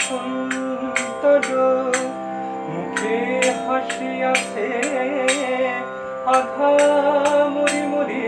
সুন্দর মুখে হাসি আছে আধা মরি মরি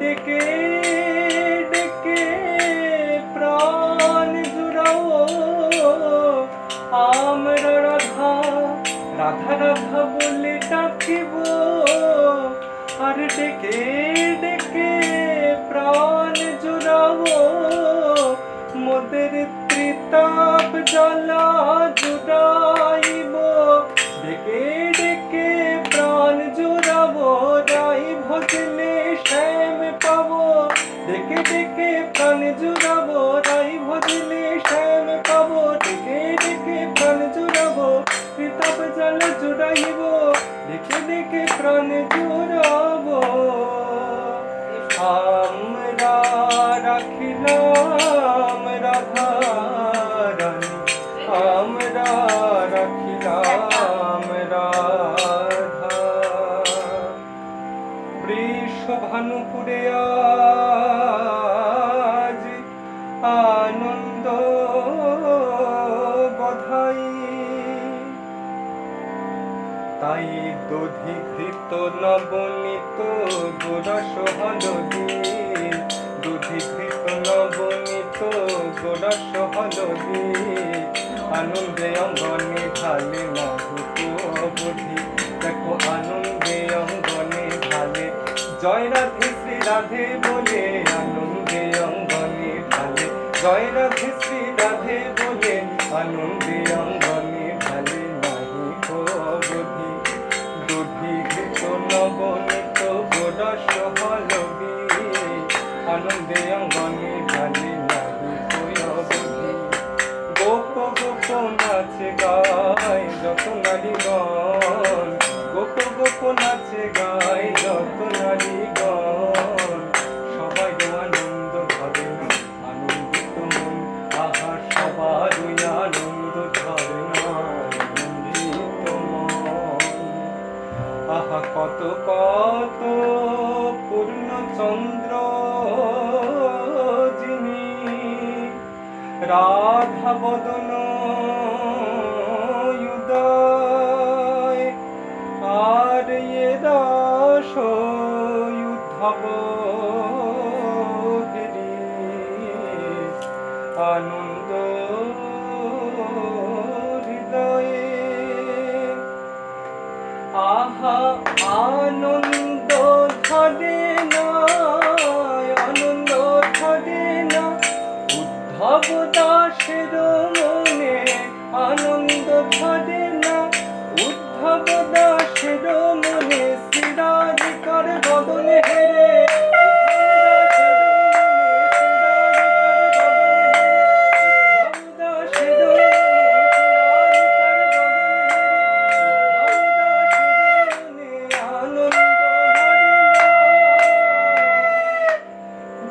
ডেকে ডেকে প্রাণ জুড়াও। আমরা রাধা রাধা রাধা বলে ডাকিব। আর ডেকে ডেকে প্রাণ জুড়াও। মোদের ত্রিতাপ জ্বালা জুড়াইব। ডেকে ডেকে প্রাণ জুড়াবো রাই ভজলে শ্যাম পাবো। ডেকে ডেকে প্রাণ জুড়াবো ত্রিতাপ জ্বালা জুড়াইব। ডেকে ডেকে প্রাণ জুড়াবো। আমরা রাখিলাম রাধা রানী। আমরা রাখিলাম রাধা। বৃষভানুপুরে আজ আনন্দ বধাই। তাই দধিঘৃত নবনীত গোরস হলদি দধিঘৃত নবনীত গোরস হলদি আনন্দে অঙ্গনে ঢালে দুটো অবধি দেখো আনন্দে অঙ্গনে ঢালে। জয় রাধে শ্রী রাধে বলে জয় রাধে শ্রী হৃদয়ে। আহা আনন্দ ধরে না আনন্দ ধরে না উদ্ধব দাসের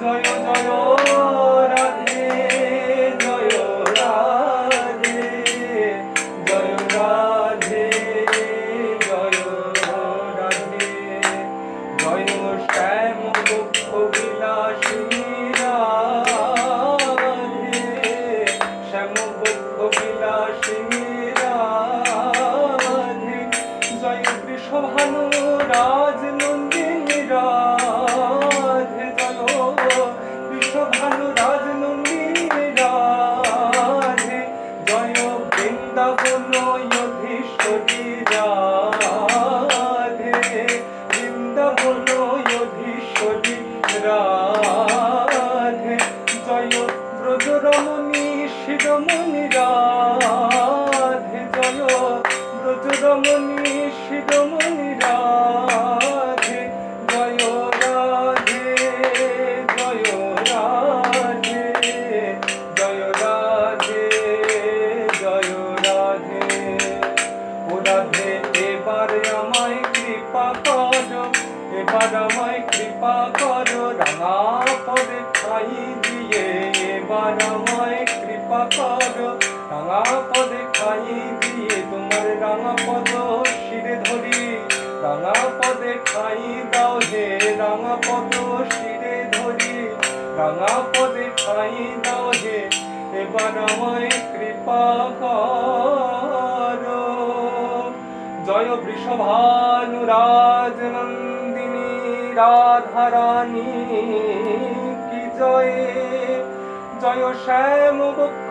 জয় জয় রাধে আমায় কৃপা করো রাঙা পদে খাই দিয়ে। এবার আমায় কৃপা করো রাঙা পদে খাই দিয়ে। তোমার রাঙা পদ শিরে ধরি রাঙা পদে খাই দাও হে রাঙা পদ শিরে ধরি রাঙা পদে খাই দাও হে এবার আমায় কৃপা করো। জয় বৃষভানুরাজ নন্দিনী রাধারানী কি জয়? জয় শ্যাম বক্ষ